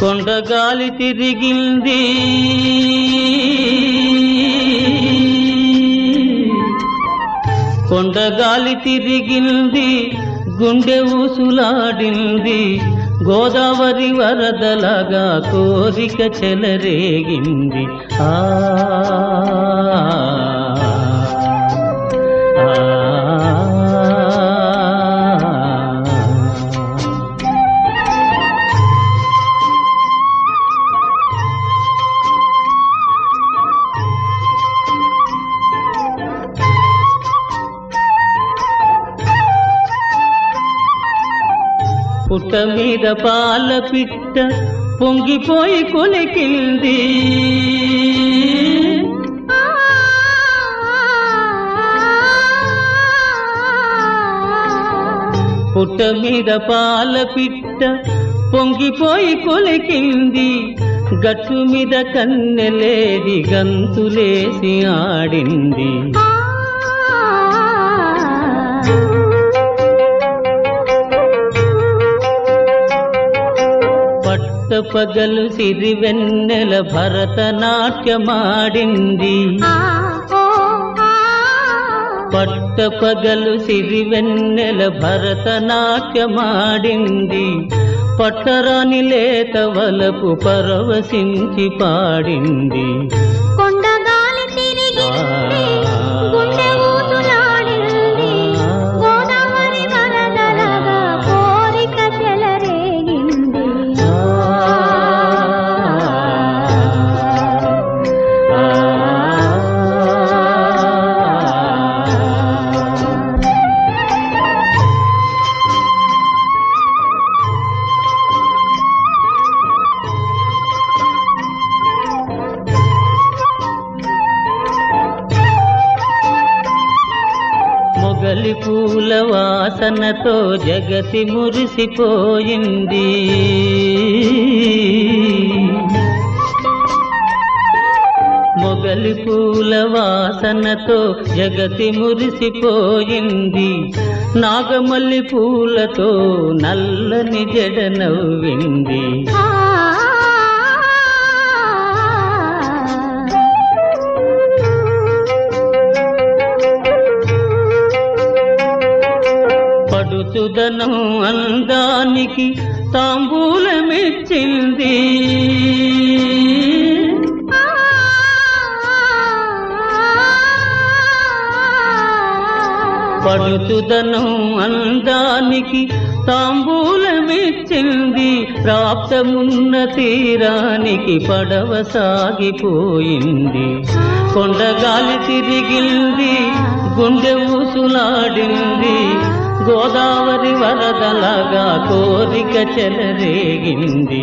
కొండగాలి తిరిగింది. కొండగాలి తిరిగింది గుండె ఊసులాడింది. గోదావరి వరదలగా కోరిక చెలరేగింది. ఆ పుట్ట మీద పాల పిట్ట పొంగిపోయి కొలికింది. పుట్ట మీద పాల పిట్ట పొంగిపోయి కొలికింది. గట్టు మీద కన్నెలేది గంతులేసి ఆడింది. పగలు సిరివెన్నెల భరతనాట్యమాడింది. పట్ట పగలు సిరివెన్నెల భరతనాట్యమాడింది. పట్టరాని లేత వలపు పరవశించి పాడింది. మొగలి పూల వాసనతో జగతి మురిసిపోయింది. మొగలి పూల వాసనతో జగతి మురిసిపోయింది. నాగమల్లి పూలతో నల్లని జడ నవ్వింది ఆ అందానికి తాంబూలమిచ్చింది. పడుతుదనం అందానికి తాంబూలమిచ్చింది. ప్రాప్తమున్న తీరానికి పడవ సాగిపోయింది. కొండగాలి తిరిగింది గుండె ఊసులాడింది గోదావరి వరదలగా కోరిక చెలరేగింది.